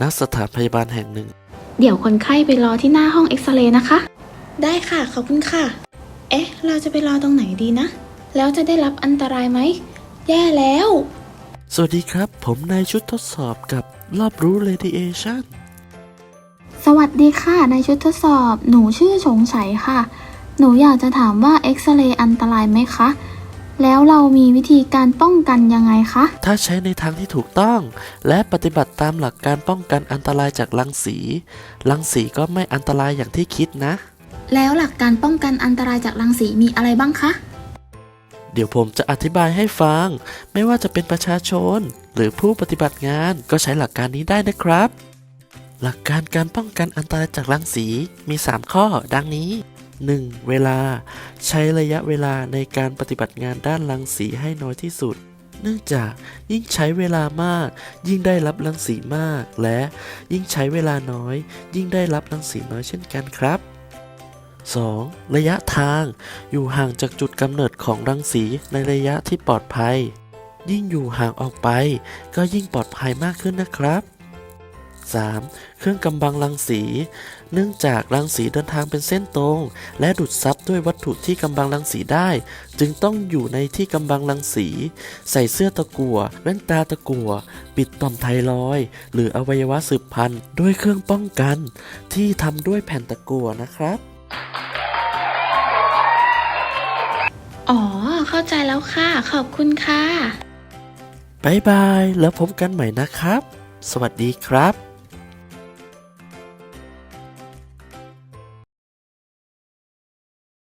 ณสถานพยาบาลแห่งหนึ่ง เดี๋ยวคนไข้ไปรอที่หน้าห้องเอ็กซเรย์นะคะ ได้ค่ะ ขอบคุณค่ะ เอ๊ะ เราจะไปรอตรงไหนดีนะ แล้วจะได้รับอันตรายไหม แย่แล้ว สวัสดีครับ ผมนายชุดทดสอบกับรอบรู้ Radiation สวัสดีค่ะในชุดทดสอบ หนูชื่อสงสัยค่ะ หนูอยากจะถามว่าเอ็กซเรย์อันตรายไหมคะ แล้วเรามีวิธีการป้องกันยังไงคะ ถ้าใช้ในทางที่ถูกต้อง และปฏิบัติตามหลักการป้องกันอันตรายจากรังสี รังสีก็ไม่อันตรายอย่างที่คิดนะ แล้วหลักการป้องกันอันตรายจากรังสีมีอะไรบ้างคะ เดี๋ยวผมจะอธิบายให้ฟัง ไม่ว่าจะเป็นประชาชน หรือผู้ปฏิบัติงานก็ใช้หลักการนี้ได้นะครับ หลักการการป้องกันอันตรายจากรังสีมี 3 ข้อ ดังนี้ 1. เวลา ใช้ระยะเวลาในการปฏิบัติงานด้านรังสีให้น้อยที่สุด เนื่องจากยิ่งใช้เวลามาก ยิ่งได้รับรังสีมาก และยิ่งใช้เวลาน้อย ยิ่งได้รับรังสีน้อยเช่นกันครับ 2. ระยะทางอยู่ห่างจากจุดกำเนิดของรังสีในระยะที่ปลอดภัย ยิ่งอยู่ห่างออกไป ก็ยิ่งปลอดภัยมากขึ้นนะครับ 3. เครื่องกำบังรังสี เนื่องจากรังสีเดินทางเป็นเส้นตรง และดูดซับด้วยวัตถุที่กำบังรังสีได้ จึงต้องอยู่ในที่กำบังรังสี ใส่เสื้อตะกั่วแว่นตาตะกั่วปิดต่อมไทรอยด์หรืออวัยวะสืบพันธุ์ด้วยเครื่องป้องกัน ที่ทำด้วยแผ่นตะกั่วนะครับ อ๋อ เข้าใจแล้วค่ะ ขอบคุณค่ะบายบาย แล้วพบกันใหม่นะครับ สวัสดีครับ